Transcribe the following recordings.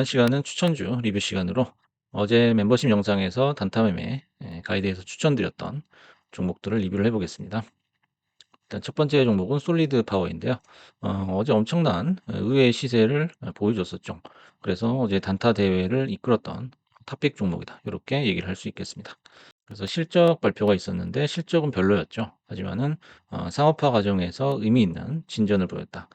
이번 시간은 추천주 리뷰 시간으로 어제 멤버십 영상에서 단타 매매 예, 가이드에서 추천드렸던 종목들을 리뷰를 해보겠습니다. 일단 첫 번째 종목은 솔리드 파워인데요. 어, 제 엄청난 의외의 시세를 보여줬었죠. 그래서 어제 단타 대회를 이끌었던 탑픽 종목이다. 이렇게 얘기를 할 수 있겠습니다. 그래서 실적 발표가 있었는데 실적은 별로였죠. 하지만은 어, 상업화 과정에서 의미 있는 진전을 보였다.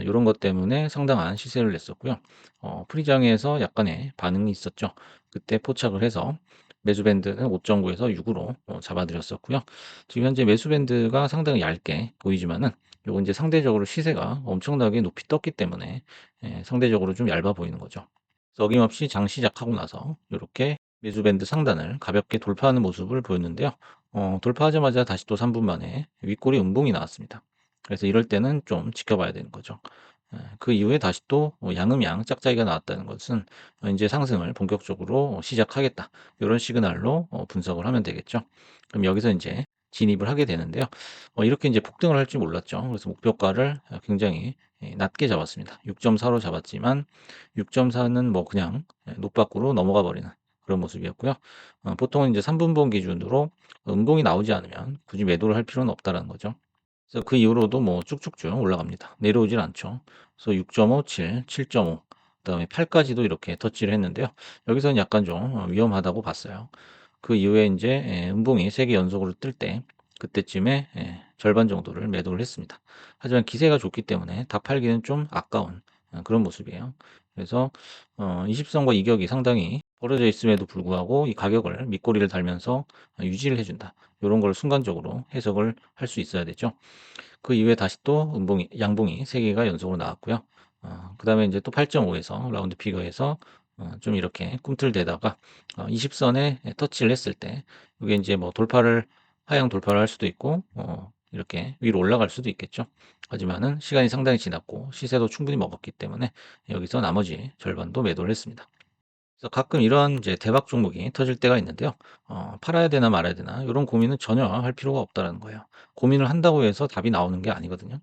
이런 아, 것 때문에 상당한 시세를 냈었고요. 어, 프리장에서 약간의 반응이 있었죠. 그때 포착을 해서 매수 밴드는 5.9에서 6으로 어, 잡아드렸었고요. 지금 현재 매수 밴드가 상당히 얇게 보이지만은 요거 이제 상대적으로 시세가 엄청나게 높이 떴기 때문에 예, 상대적으로 좀 얇아 보이는 거죠. 어김없이 장 시작하고 나서 이렇게 매수 밴드 상단을 가볍게 돌파하는 모습을 보였는데요. 어, 돌파하자마자 다시 또 3분 만에 윗골이 음봉이 나왔습니다. 그래서 이럴 때는 좀 지켜봐야 되는 거죠. 예, 그 이후에 다시 또뭐 양음양 짝짝이가 나왔다는 것은 이제 상승을 본격적으로 시작하겠다. 이런 시그널로 어, 분석을 하면 되겠죠. 그럼 여기서 이제 진입을 하게 되는데요. 어, 이렇게 이제 폭등을 할 줄 몰랐죠. 그래서 목표가를 굉장히 예, 낮게 잡았습니다. 6.4로 잡았지만 6.4는 뭐 그냥 노밖으로 넘어가 버리는 그런 모습이었고요. 어, 보통은 이제 3분봉 기준으로 음봉이 나오지 않으면 굳이 매도를 할 필요는 없다는 거죠. 그래서 그 이후로도 뭐 쭉쭉쭉 올라갑니다. 내려오질 않죠. 그래서 6.5, 7, 7.5, 그다음에 8까지도 이렇게 터치를 했는데요. 여기서는 약간 좀 위험하다고 봤어요. 그 이후에 이제 예, 음봉이 3개 연속으로 뜰 때 그때쯤에 예, 절반 정도를 매도를 했습니다. 하지만 기세가 좋기 때문에 다 팔기는 좀 아까운 어, 그런 모습이에요. 그래서 어, 20선과 이격이 상당히 벌어져 있음에도 불구하고 이 가격을 밑꼬리를 달면서 유지를 해준다. 이런 걸 순간적으로 해석을 할 수 있어야 되죠. 그 이후에 다시 또 음봉이, 양봉이 3개가 연속으로 나왔고요. 어, 그 다음에 이제 또 8.5에서 라운드 피거에서 어, 좀 이렇게 꿈틀대다가 어, 20선에 터치를 했을 때 이게 이제 뭐 돌파를 하향 돌파를 할 수도 있고 어, 이렇게 위로 올라갈 수도 있겠죠. 하지만은 시간이 상당히 지났고 시세도 충분히 먹었기 때문에 여기서 나머지 절반도 매도를 했습니다. 그래서 가끔 이런 이제 대박 종목이 터질 때가 있는데요. 어, 팔아야 되나 말아야 되나 이런 고민은 전혀 할 필요가 없다는 거예요. 고민을 한다고 해서 답이 나오는 게 아니거든요.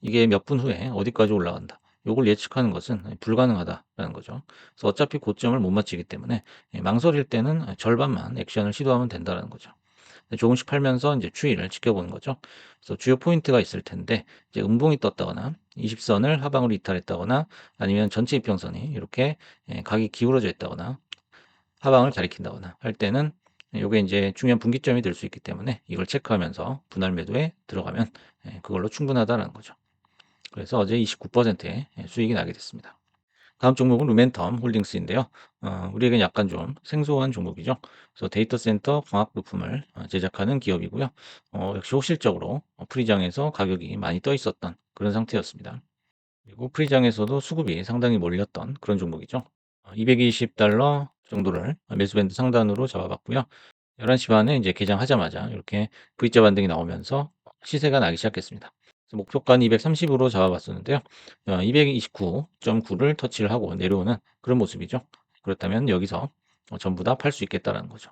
이게 몇 분 후에 어디까지 올라간다. 요걸 예측하는 것은 불가능하다라는 거죠. 그래서 어차피 고점을 못 맞추기 때문에 망설일 때는 절반만 액션을 시도하면 된다는 거죠. 조금씩 팔면서 이제 추이를 지켜보는 거죠. 그래서 주요 포인트가 있을 텐데 이제 음봉이 떴다거나 20선을 하방으로 이탈했다거나 아니면 전체 이평선이 이렇게 예, 각이 기울어져 있다거나 하방을 가리킨다거나 할 때는 이게 이제 중요한 분기점이 될 수 있기 때문에 이걸 체크하면서 분할 매도에 들어가면 예, 그걸로 충분하다는 거죠. 그래서 어제 29%의 수익이 나게 됐습니다. 다음 종목은 루멘텀 홀딩스인데요. 어, 우리에겐 약간 좀 생소한 종목이죠. 그래서 데이터 센터 광학 부품을 어, 제작하는 기업이고요. 어, 역시 호실적으로 프리장에서 가격이 많이 떠 있었던 그런 상태였습니다. 그리고 프리장에서도 수급이 상당히 몰렸던 그런 종목이죠. 220달러 어, 정도를 매수밴드 상단으로 잡아봤고요. 11시 반에 이제 개장하자마자 이렇게 V자 반등이 나오면서 시세가 나기 시작했습니다. 목표가는 230으로 잡아봤었는데요. 229.9를 어, 터치를 하고 내려오는 그런 모습이죠. 그렇다면 여기서 어, 전부 다 팔 수 있겠다라는 거죠.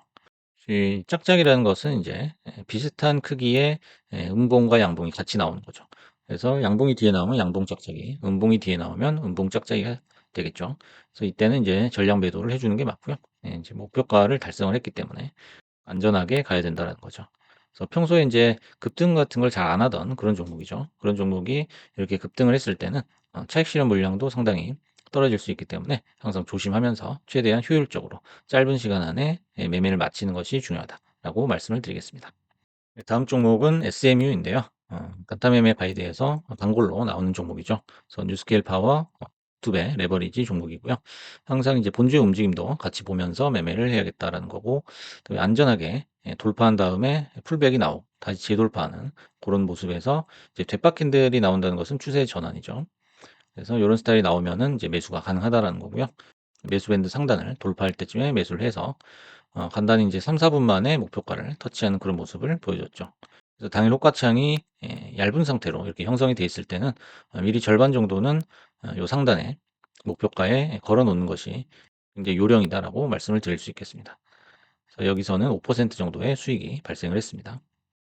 이 짝짝이라는 것은 이제 비슷한 크기의 음봉과 양봉이 같이 나오는 거죠. 그래서 양봉이 뒤에 나오면 양봉 짝짝이, 음봉이 뒤에 나오면 음봉 짝짝이가 되겠죠. 그래서 이때는 이제 전량 매도를 해주는 게 맞고요. 이제 목표가를 달성을 했기 때문에 안전하게 가야 된다는 거죠. 그래서 평소에 이제 급등 같은 걸 잘 안 하던 그런 종목이죠. 그런 종목이 이렇게 급등을 했을 때는 어, 차익 실현 물량도 상당히 떨어질 수 있기 때문에 항상 조심하면서 최대한 효율적으로 짧은 시간 안에 예, 매매를 마치는 것이 중요하다라고 말씀을 드리겠습니다. 네, 다음 종목은 SMU인데요. 어, 간타 매매 바이드에서 단골로 나오는 종목이죠. 그래서 뉴스케일 파워 어, 두 배 레버리지 종목이고요. 항상 이제 본주의 움직임도 같이 보면서 매매를 해야겠다라는 거고 안전하게 예, 돌파한 다음에 풀백이 나오고 다시 재돌파하는 그런 모습에서 이제 되박 캔들이 나온다는 것은 추세의 전환이죠. 그래서 이런 스타일이 나오면은 이제 매수가 가능하다라는 거고요. 매수 밴드 상단을 돌파할 때쯤에 매수를 해서 어, 간단히 이제 3, 4분 만에 목표가를 터치하는 그런 모습을 보여줬죠. 그래서 당일 호가창이 예, 얇은 상태로 이렇게 형성이 되어 있을 때는 어, 미리 절반 정도는 어, 요 상단에 목표가에 걸어 놓는 것이 굉장히 요령이다라고 말씀을 드릴 수 있겠습니다. 여기서는 5% 정도의 수익이 발생을 했습니다.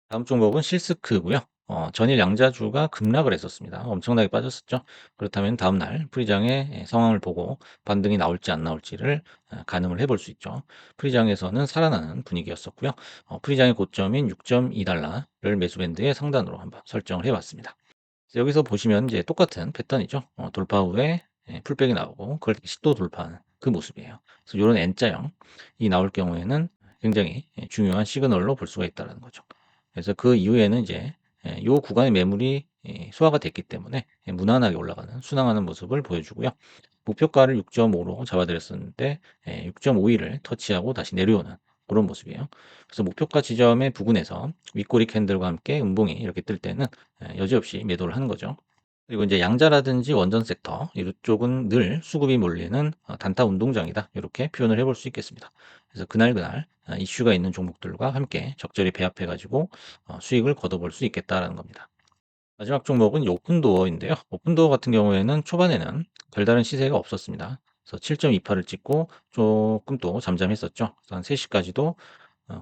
다음 종목은 실스크고요. 어, 전일 양자주가 급락을 했었습니다. 엄청나게 빠졌었죠. 그렇다면 다음날 프리장의 예, 상황을 보고 반등이 나올지 안 나올지를 어, 가늠을 해볼 수 있죠. 프리장에서는 살아나는 분위기였었고요. 어, 프리장의 고점인 6.2달러를 매수밴드의 상단으로 한번 설정을 해봤습니다. 여기서 보시면 이제 똑같은 패턴이죠. 어, 돌파 후에 예, 풀백이 나오고 그걸 또 돌파하는 그 모습이에요. 그래서 이런 N자형이 나올 경우에는 굉장히 예, 중요한 시그널로 볼 수가 있다는 거죠. 그래서 그 이후에는 이제 예, 이 구간의 매물이 예, 소화가 됐기 때문에 예, 무난하게 올라가는 순항하는 모습을 보여주고요. 목표가를 6.5로 잡아드렸었는데 6.51을 터치하고 다시 내려오는 그런 모습이에요. 그래서 목표가 지점의 부근에서 윗꼬리 캔들과 함께 음봉이 이렇게 뜰 때는 여지없이 매도를 하는 거죠. 그리고 이제 양자라든지 원전 섹터 이쪽은 늘 수급이 몰리는 어, 단타 운동장이다 이렇게 표현을 해볼 수 있겠습니다. 그래서 그날 그날 어, 이슈가 있는 종목들과 함께 적절히 배합해 가지고 어, 수익을 거둬볼 수 있겠다라는 겁니다. 마지막 종목은 오픈도어인데요. 오픈도어 같은 경우에는 초반에는 별다른 시세가 없었습니다. 그래서 7.28을 찍고 조금 또 잠잠했었죠. 한 3시까지도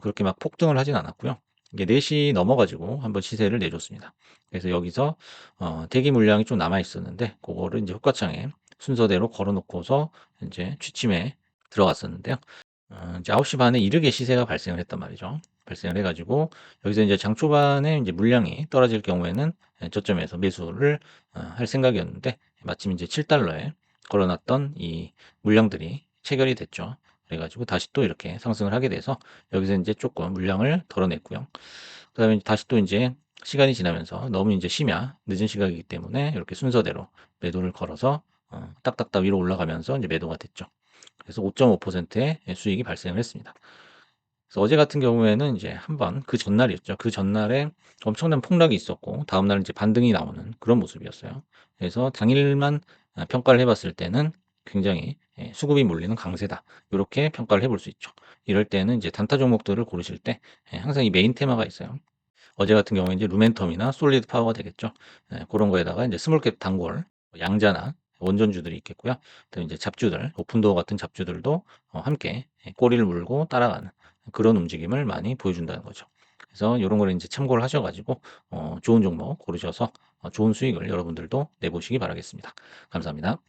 그렇게 막 폭등을 하진 않았고요. 이게 4시 넘어가지고 한번 시세를 내줬습니다. 그래서 여기서 어, 대기 물량이 좀 남아 있었는데 그거를 이제 효과창에 순서대로 걸어놓고서 이제 취침에 들어갔었는데요. 어, 이제 9시 반에 이르게 시세가 발생을 했단 말이죠. 발생을 해가지고 여기서 이제 장 초반에 이제 물량이 떨어질 경우에는 저점에서 매수를 어, 할 생각이었는데 마침 이제 7달러에 걸어놨던 이 물량들이 체결이 됐죠. 그래가지고 다시 또 이렇게 상승을 하게 돼서 여기서 이제 조금 물량을 덜어냈고요. 그 다음에 다시 또 이제 시간이 지나면서 너무 이제 심야 늦은 시각이기 때문에 이렇게 순서대로 매도를 걸어서 어, 딱딱딱 위로 올라가면서 이제 매도가 됐죠. 그래서 5.5%의 수익이 발생을 했습니다. 그래서 어제 같은 경우에는 이제 한번 그 전날이었죠. 그 전날에 엄청난 폭락이 있었고 다음날 이제 반등이 나오는 그런 모습이었어요. 그래서 당일만 평가를 해봤을 때는 굉장히 예, 수급이 몰리는 강세다. 이렇게 평가를 해볼 수 있죠. 이럴 때는 이제 단타 종목들을 고르실 때 예, 항상 이 메인 테마가 있어요. 어제 같은 경우에 이제 루멘텀이나 솔리드 파워가 되겠죠. 예, 그런 거에다가 이제 스몰캡 단골, 양자나 원전주들이 있겠고요. 또 이제 잡주들, 오픈도어 같은 잡주들도 어, 함께 꼬리를 물고 따라가는 그런 움직임을 많이 보여준다는 거죠. 그래서 이런 거를 이제 참고를 하셔가지고 어, 좋은 종목 고르셔서 어, 좋은 수익을 여러분들도 내보시기 바라겠습니다. 감사합니다.